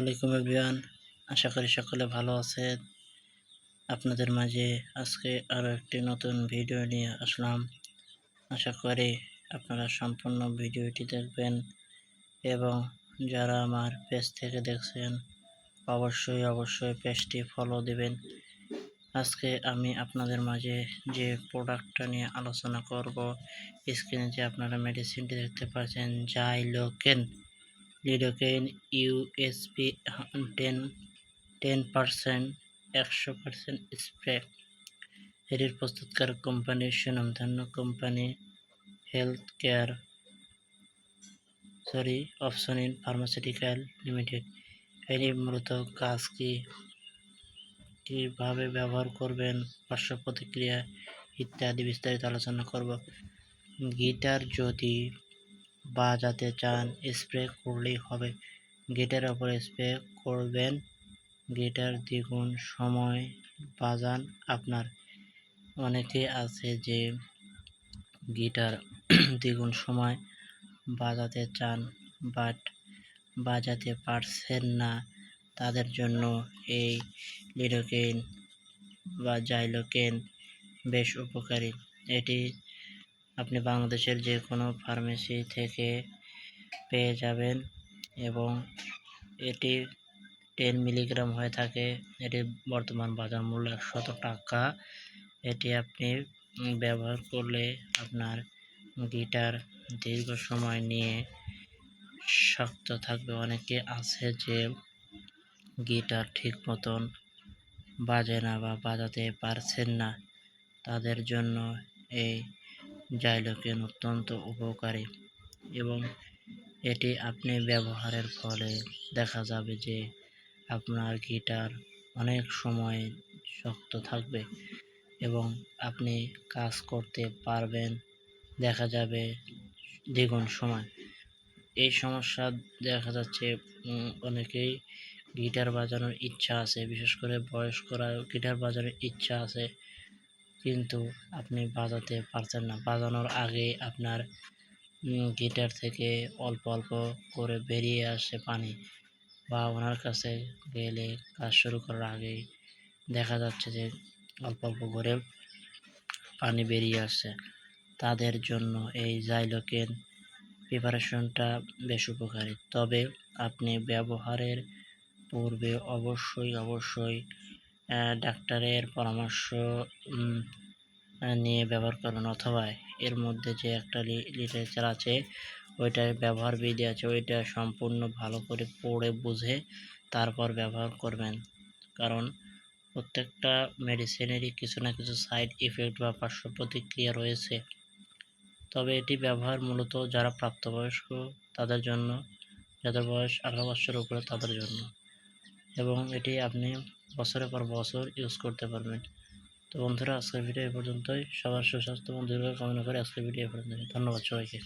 আলাইকুম এভরিওয়ান। আশা করি সকলে ভালো আছেন। আপনাদের মাঝে আজকে আরও একটি নতুন ভিডিও নিয়ে আসলাম। আশা করি আপনারা সম্পূর্ণ ভিডিওটি দেখবেন এবং যারা আমার পেজ থেকে দেখছেন, অবশ্যই অবশ্যই পেজটি ফলো দিবেন। আজকে আমি আপনাদের মাঝে যে প্রোডাক্টটা নিয়ে আলোচনা করব স্ক্রিনে যে আপনারা মেডিসিনটি দেখতে পাচ্ছেন Xylocaine lidocaine USP ten ten percent, একশো পারসেন্ট স্প্রে এটির প্রস্তুতকারক কোম্পানি সুনামধন্য company health care sorry, Opsonin pharmaceutical limited. এটি মূলত কাজ কি, কীভাবে ব্যবহার করবেন, পার্শ্ব প্রতিক্রিয়া ইত্যাদি বিস্তারিত আলোচনা করব। গিটার যদি বাজাতে চান, স্প্রে করলেই হবে। গিটার ওপর স্প্রে করবেন। গিটার দ্বিগুণ সময় বাজান আপনার। অনেকে আছে যে গিটার দ্বিগুণ সময় বাজাতে চান, বাট বাজাতে পারছেন না। তাদের জন্য এই লিডোকেন বা জাইলোকেন বেশ উপকারী। এটি আপনি বাংলাদেশের যে কোনো ফার্মেসি থেকে পেয়ে যাবেন এবং এটি টেন মিলিগ্রাম হয়ে থাকে। এটি বর্তমান বাজার মূল্য একশত টাকা। এটি আপনি ব্যবহার করলে আপনার গিটার দীর্ঘ সময় নিয়ে শক্ত থাকবে। অনেকে আছে যে গিটার ঠিক মতন বাজে না বা বাজাতে পারছেন না। তাদের জন্য এই জাইলোকেন অত্যন্ত উপকারী এবং এটি আপনি ব্যবহারের ফলে দেখা যাবে যে আপনার গিটার অনেক সময় শক্ত থাকবে এবং আপনি কাজ করতে পারবেন দেখা যাবে দ্বিগুণ সময়। এই সমস্যা দেখা যাচ্ছে অনেকেই গিটার বাজানোর ইচ্ছা আছে, বিশেষ করে বয়স্করা গিটার বাজানোর ইচ্ছা আছে। কিন্তু আপনি বাজাতে পারছেন না। বাজানোর আগে আপনার গিটার থেকে অল্প অল্প করে বেরিয়ে আসে পানি বা ওনার কাছে গেলে কাজ শুরু করার আগে দেখা যাচ্ছে যে অল্প অল্প করে পানি বেরিয়ে আসছে। তাদের জন্য এই জাইলোকেন প্রিপারেশনটা বেশ উপকারী। তবে আপনি ব্যবহারের পূর্বে অবশ্যই অবশ্যই ডাক্তারের পরামর্শ নিয়ে ব্যবহার করুন। অথবা এর মধ্যে যে একটা লিটারেচার আছে, ওইটার ব্যবহার বিধি আছে, ওইটা সম্পূর্ণ ভালো করে পড়ে, বুঝে তারপর ব্যবহার করবেন। কারণ প্রত্যেকটা মেডিসিনেরই কিছু না কিছু সাইড ইফেক্ট বা পার্শ্ব প্রতিক্রিয়া রয়েছে। তবে এটি ব্যবহার মূলত যারা প্রাপ্তবয়স্ক, তাদের জন্য, যাদের বয়স আঠারো বছরের উপরে, তাদের জন্য। এবং এটি আপনি বছরের পর বছর ইউজ করতে পারবেন। তো বন্ধুরা, আজকের ভিডিও এ পর্যন্তই। সবার সুস্বাস্থ্য এবং দীর্ঘ কামনা করে আজকের ভিডিও এ পর্যন্ত ধন্যবাদ সবাইকে।